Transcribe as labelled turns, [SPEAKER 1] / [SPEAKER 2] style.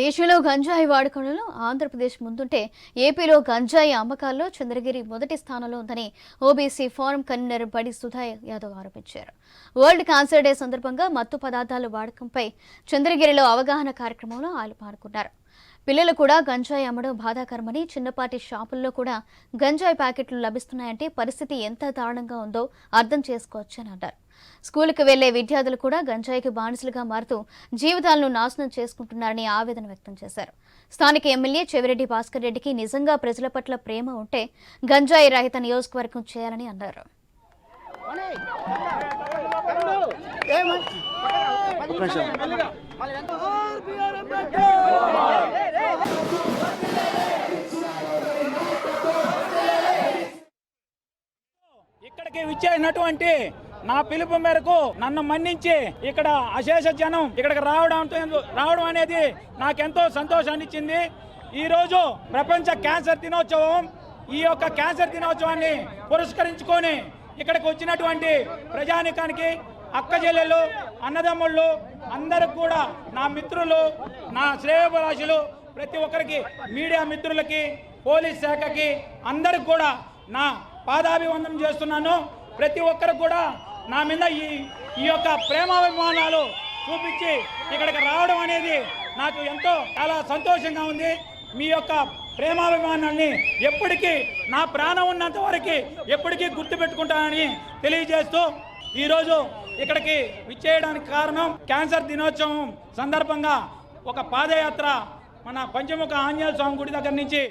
[SPEAKER 1] దేశంలో గంజాయి వాడకంలో ఆంధ్రప్రదేశ్ ముందుంటే ఏపీలో గంజాయి అమ్మకాల్లో చంద్రగిరి మొదటి స్థానంలో ఉందని ఓబీసీ ఫోరం కన్వీనర్ బడి సుధా యాదవ్ ఆరోపించారు. వరల్డ్ క్యాన్సర్ డే సందర్భంగా మత్తు పదార్థాల వాడకంపై చంద్రగిరిలో అవగాహన కార్యక్రమంలో ఆయన పాల్గొన్నారు. పిల్లలు కూడా గంజాయి అమ్మడం బాధాకరమని చిన్నపాటి షాపుల్లో కూడా గంజాయి ప్యాకెట్లు లభిస్తున్నాయంటే పరిస్థితి ఎంత దారుణంగా ఉందో అర్థం చేసుకోవచ్చని అన్నారు. స్కూలుకు వెళ్ళే విద్యార్థులు కూడా గంజాయికి బానిసలుగా మారుతూ జీవితాలను నాశనం చేసుకుంటున్నారని ఆవేదన వ్యక్తం చేశారు. స్థానిక ఎమ్మెల్యే చెవిరెడ్డి భాస్కర్ రెడ్డికి నిజంగా ప్రజల పట్ల ప్రేమ ఉంటే గంజాయి రహిత నియోజకవర్గం చేయాలని అన్నారు.
[SPEAKER 2] ఇక్కడికి విచ్చేసినటువంటి నా పిలుపు మేరకు నన్ను మన్నించి ఇక్కడ అశేష జనం ఇక్కడికి రావడం రావడం అనేది నాకెంతో సంతోషాన్ని ఇచ్చింది ఈరోజు ప్రపంచ క్యాన్సర్ దినోత్సవం. ఈ యొక్క క్యాన్సర్ దినోత్సవాన్ని పురస్కరించుకొని ఇక్కడికి వచ్చినటువంటి ప్రజానికానికి అక్క చెల్లెలు అన్నదమ్ముళ్ళు అందరికి కూడా నా మిత్రులు నా శ్రేయోభిలాషులు ప్రతి ఒక్కరికి మీడియా మిత్రులకి పోలీస్ శాఖకి అందరికి కూడా నా పాదాభివందనం చేస్తున్నాను. ప్రతి ఒక్కరు కూడా నా మీద ఈ ఈ యొక్క ప్రేమాభిమానాలు చూపించి ఇక్కడికి రావడం అనేది నాకు ఎంతో చాలా సంతోషంగా ఉంది. మీ యొక్క ప్రేమాభిమానాన్ని ఎప్పటికీ నా ప్రాణం ఉన్నంత వరకు ఎప్పటికీ గుర్తుపెట్టుకుంటానని తెలియజేస్తూ ఈరోజు ఇక్కడికి విచ్చేయడానికి కారణం క్యాన్సర్ దినోత్సవం సందర్భంగా ఒక పాదయాత్ర మన పంచముఖ ఆంజనేయ స్వామి గుడి దగ్గర నుంచి